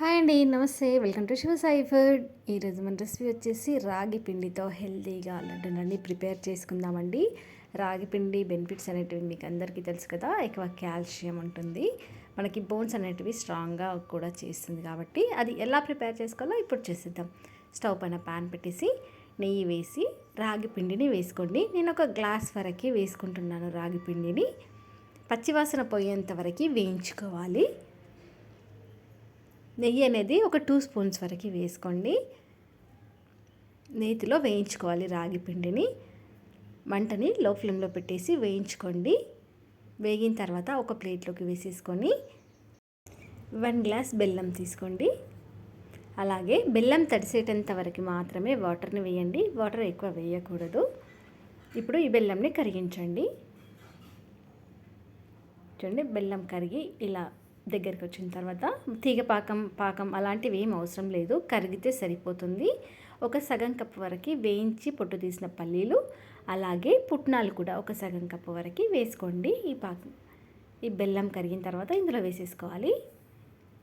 Hi అండి నమస్తే. Welcome to Shiva Sai food. ఈరోజు మన రెసిపీ వచ్చేసి రాగి పిండితో హెల్తీగా లడ్డూలన్నీ ప్రిపేర్ చేసుకుందామండి. రాగి పిండి బెనిఫిట్స్ అనేటివి మీకు అందరికీ తెలుసు కదా ఎక్కువ కాల్షియం ఉంటుంది. మనకి బోన్స్ అనేటివి స్ట్రాంగ్గా కూడా చేస్తుంది కాబట్టి అది ఎలా ప్రిపేర్ చేసుకోవాలో ఇప్పుడు చేసేద్దాం. స్టవ్ పైన ప్యాన్ పెట్టేసి నెయ్యి వేసి రాగి పిండిని వేసుకోండి. నేను ఒక గ్లాస్ వరకు వేసుకుంటున్నాను రాగి పిండిని. పచ్చివాసన పోయేంత వరకు వేయించుకోవాలి. నెయ్యి అనేది ఒక టూ స్పూన్స్ వరకు వేసుకోండి. నేతిలో వేయించుకోవాలి రాగి పిండిని. మంటని లో ఫ్లేమ్లో పెట్టేసి వేయించుకోండి. వేగిన తర్వాత ఒక ప్లేట్లోకి వేసేసుకొని వన్ గ్లాస్ బెల్లం తీసుకోండి. అలాగే బెల్లం తడిసేటంత వరకు మాత్రమే వాటర్ని వేయండి. వాటర్ ఎక్కువ వేయకూడదు. ఇప్పుడు ఈ బెల్లంని కరిగించండి. చూడండి బెల్లం కరిగి ఇలా దగ్గరికి వచ్చిన తర్వాత తీగ పాకం పాకం అలాంటివి ఏం అవసరం లేదు. కరిగితే సరిపోతుంది. ఒక సగం కప్పు వరకు వేయించి పొట్టు తీసిన పల్లీలు అలాగే పుట్నాలు కూడా ఒక సగం కప్పు వరకు వేసుకోండి. ఈ పాకం ఈ బెల్లం కరిగిన తర్వాత ఇందులో వేసేసుకోవాలి.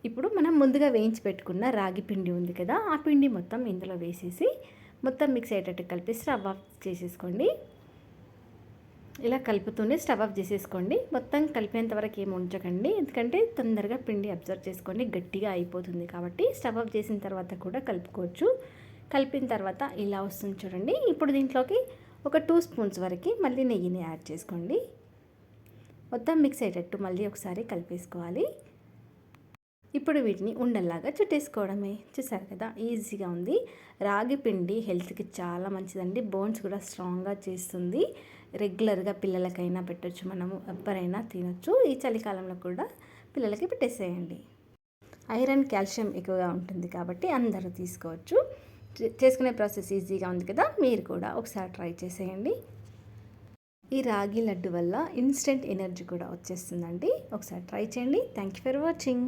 ఇప్పుడు మనం ముందుగా వేయించి పెట్టుకున్న రాగి పిండి ఉంది కదా ఆ పిండి మొత్తం ఇందులో వేసేసి మొత్తం మిక్స్ అయ్యేటట్టు కలిపి రవ్వ ఆఫ్ చేసేసుకోండి. ఇలా కలుపుతూనే స్టవ్ ఆఫ్ చేసేసుకోండి. మొత్తం కలిపేంత వరకు ఏమి ఉంచకండి. ఎందుకంటే తొందరగా పిండి అబ్జర్వ్ చేసుకోండి. గట్టిగా అయిపోతుంది కాబట్టి స్టవ్ ఆఫ్ చేసిన తర్వాత కూడా కలుపుకోవచ్చు. కలిపిన తర్వాత ఇలా వస్తుంది చూడండి. ఇప్పుడు దీంట్లోకి ఒక టూ స్పూన్స్ వరకు మళ్ళీ నెయ్యిని యాడ్ చేసుకోండి. మొత్తం మిక్స్ అయ్యేటట్టు మళ్ళీ ఒకసారి కలిపేసుకోవాలి. ఇప్పుడు వీటిని ఉండల్లాగా చుట్టేసుకోవడమే. చూసారు కదా? ఈజీగా ఉంది. రాగి పిండి హెల్త్కి చాలా మంచిదండి. బోన్స్ కూడా స్ట్రాంగ్గా చేస్తుంది. రెగ్యులర్గా పిల్లలకైనా పెట్టచ్చు మనము. ఎవరైనా తినచ్చు. ఈ చలికాలంలో కూడా పిల్లలకి పెట్టేసేయండి. ఐరన్ కాల్షియం ఎక్కువగా ఉంటుంది కాబట్టి అందరూ తీసుకోవచ్చు. చేసుకునే ప్రాసెస్ ఈజీగా ఉంది కదా? మీరు కూడా ఒకసారి ట్రై చేసేయండి. ఈ రాగి లడ్డు వల్ల ఇన్స్టెంట్ ఎనర్జీ కూడా వచ్చేస్తుందండి. ఒకసారి ట్రై చేయండి. Thank you for watching.